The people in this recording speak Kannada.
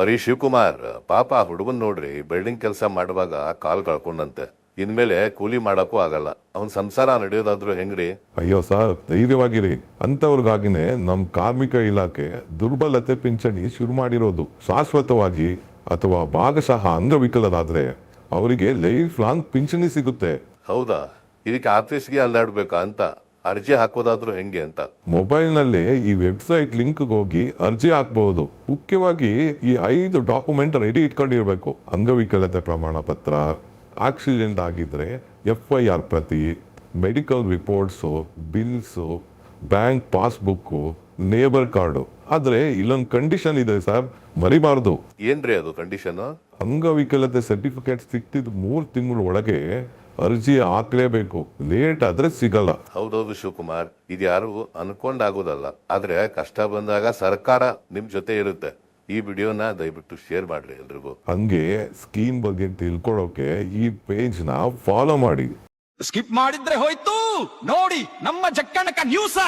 ಅರಿ ಶಿವಕುಮಾರ್ ಪಾಪ ಆ ಹುಡುಗನ್ ನೋಡ್ರಿ ಬಿಲ್ಡಿಂಗ್ ಕೆಲಸ ಮಾಡುವಾಗ ಕಾಲ್ ಕಳ್ಕೊಂಡಂತೆ. ಇನ್ಮೇಲೆ ಕೂಲಿ ಮಾಡಕ್ಕೂ ಆಗಲ್ಲ. ಅವನ್ ಸಂಸಾರ ನಡೆಯೋದಾದ್ರೂ ಹೆಂಗ್ರಿ? ಅಯ್ಯೋ ಸರ್ ಧೈರ್ಯವಾಗಿರಿ. ಅಂತವ್ರಿಗಾಗಿನೇ ನಮ್ಮ ಕಾರ್ಮಿಕ ಇಲಾಖೆ ದುರ್ಬಲತೆ ಪಿಂಚಣಿ ಶುರು ಮಾಡಿರೋದು. ಶಾಶ್ವತವಾಗಿ ಅಥವಾ ಭಾಗಶಃ ಅಂಗವಿಕಲರಾದ್ರೆ ಅವರಿಗೆ ಲೈಫ್ ಲಾಂಗ್ ಪಿಂಚಣಿ ಸಿಗುತ್ತೆ. ಹೌದಾ? ಇದಕ್ಕೆ ಆಫೀಸ್ಗೆ ಅಲ್ಲಾಡ್ಬೇಕಾ ಅಂತ. ಅರ್ಜಿ ಹಾಕೋದಾದ್ರೂ ಹೆಂಗೆ ಅಂತ. ಮೊಬೈಲ್ನಲ್ಲಿ ಈ ವೆಬ್ಸೈಟ್ ಲಿಂಕ್ ಹೋಗಿ ಅರ್ಜಿ ಹಾಕಬಹುದು ಮುಖ್ಯವಾಗಿ ಈ ಐದು ಡಾಕ್ಯುಮೆಂಟ್ ರೆಡಿ ಇಟ್ಕೊಂಡಿರ್ಬೇಕು. ಅಂಗವಿಕಲತೆ ಪ್ರಮಾಣ ಪತ್ರ ಆಕ್ಸಿಡೆಂಟ್ ಆಗಿದ್ರೆ ಎಫ್ ಐ ಆರ್ ಪ್ರತಿ medical reports bills bank passbook neighbour card. ಆದ್ರೆ ಇಲ್ಲೊಂದು ಕಂಡೀಷನ್ ಇದೆ ಸರ್ ಮರಿಬಾರ್ದು. ಏನ್ರಿ ಅದು ಕಂಡೀಷನ್? ಅಂಗವಿಕಲತೆ ಸರ್ಟಿಫಿಕೇಟ್ ಸಿಕ್ತಿದ್ ಮೂರು ತಿಂಗಳ ಒಳಗೆ ಅರ್ಜಿ ಹಾಕ್ಲೇಬೇಕು. ಲೇಟ್ ಆದ್ರೆ ಸಿಗಲ್ಲ. ಹೌದೌದು ಶಿವಕುಮಾರ್ ಇದು ಯಾರು ಅನ್ಕೊಂಡಾಗೋದಲ್ಲ. ಆದ್ರೆ ಕಷ್ಟ ಬಂದಾಗ ಸರ್ಕಾರ ನಿಮ್ ಜೊತೆ ಇರುತ್ತೆ. ಈ ವಿಡಿಯೋನ ದಯವಿಟ್ಟು ಶೇರ್ ಮಾಡ್ರಿ ಎಲ್ರಿಗೂ. ಹಂಗೆ ಸ್ಕೀಮ್ ಬಗ್ಗೆ ತಿಳ್ಕೊಳ್ಳೋಕೆ ಈ ಪೇಜ್ನ ಫಾಲೋ ಮಾಡಿ. ಸ್ಕಿಪ್ ಮಾಡಿದ್ರೆ ಹೋಯ್ತು. ನೋಡಿ ನಮ್ಮ ಜಕ್ಕಣಕ ನ್ಯೂಸ್